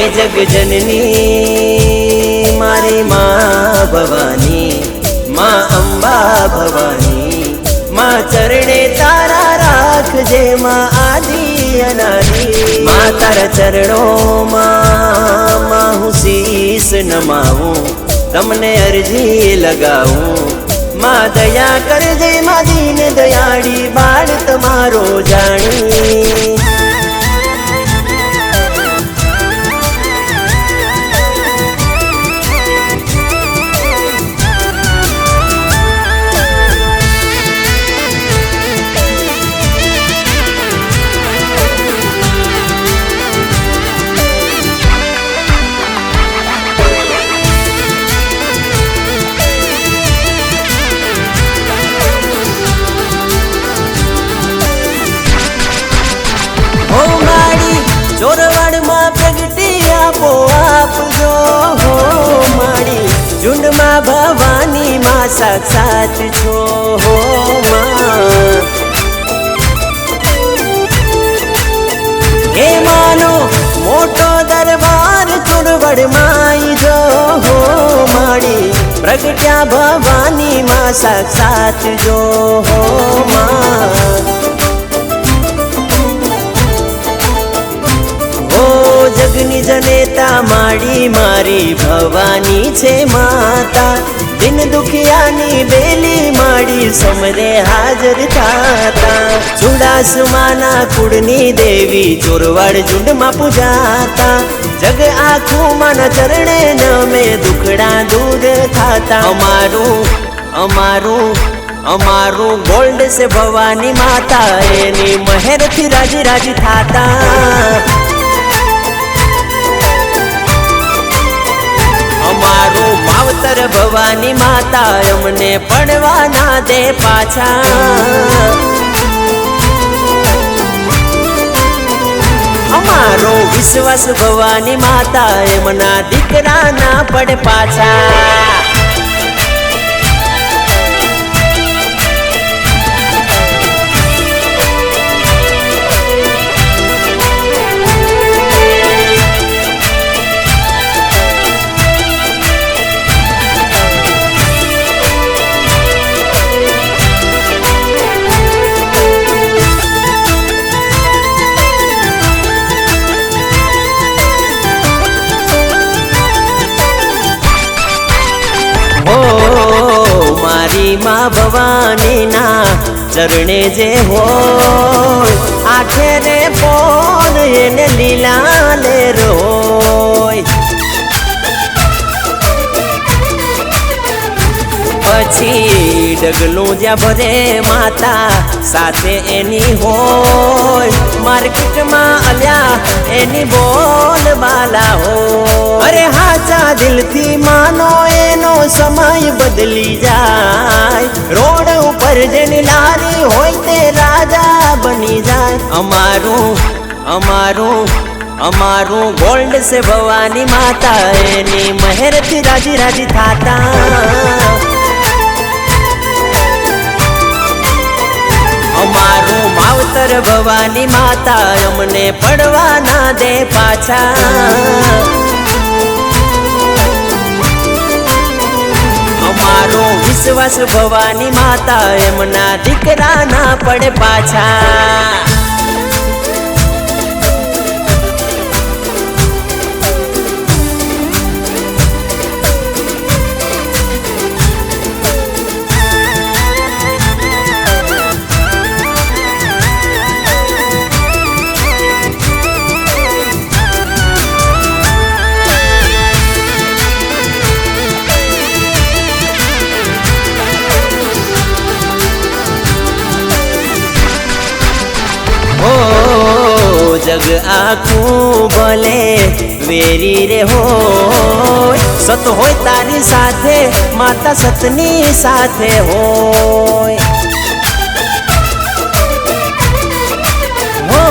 હે જગજનની મારી માં ભવાની, માં અંબા ભવાની, માં ચરણે તારા રાખજે, માં આદિ અનાદિ. માં તારા ચરણોમાં માં હું શીશ નમાવું, તમને અરજી લગાવું. માં દયા કરજે, માં દીન દયાળી, બાળ સાક્ષાત છો હો હે માનો મોટો દરબાર ચોરવડમાં જો હો માડી પ્રગટ્યા ભવાની માં સાક્ષાત જો હો માં જગની જનેતા માડી મારી ભવાની છે માતા દિન દુખિયાની બેલી માડી સમરે હાજર થાતા. ચુડાસમાના કુળની દેવી ચોરવાડ ઝુંડમાં પૂજાતા. જગ આખું મન ચરણે નમે દુખડા દૂર થાતા. અમારું અમારું અમારું ગોલ્ડ છે ભવાની માતા. એની મહેરથી રાજી રાજી થાતા. ભવાની માતા અમને પડવા ના દે પાછા. અમારો વિશ્વાસ ભવાની માતા એમના દીકરા ના પડે પાછા. મારી માં ભવાની ચરણે જે હોય આખે રે પોન એને લીલા લે રોય પછી ડગલું જ્યાં ભરે માતા સાથે એની હોય માર્કેટમાં અલ્યા એની બોલ બાલા હો અરે હાચા દિલથી માનો એનો સમય બદલી જાય. રોડ ઉપર જેની લારી હોય તે રાજા બની જાય. અમારું અમારું અમારું ગોલ્ડ છે ભવાની માતા. એની મહેરથી રાજી રાજી થાતા. અમારું માવતર ભવાની માતા અમને પડવા ના દે પાછા. વિશ્વાસ ભવાની માતા એમના દીકરા ના પડે પાછા. જગ આખું ભલે વેરી રે હોય સત હોય તારી સાથે માતા સતની સાથે હોય હો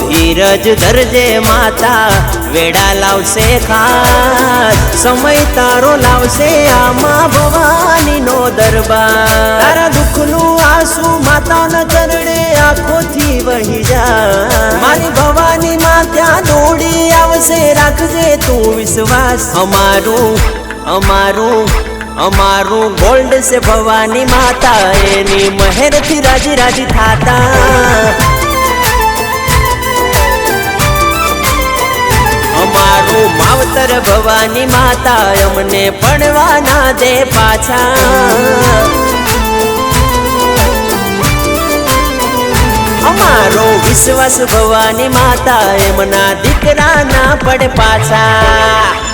ધીરજ ધરજે માતા વેડા લાવશે ખાસ સમય તારો લાવશે આમાં ભવાની નો દરબાર દુઃખનું તું વિશ્વાસ. અમારું અમારું અમારું ગોલ્ડ છે ભવાની માતા. એની મહેરથી રાજી રાજી થાતા. અમારું માવતર ભવાની માતા, અમને પડવા ના દે પાછા. અમારો વિશ્વાસ ભવાની માતા એમના દીકરા ના પડે પાછા.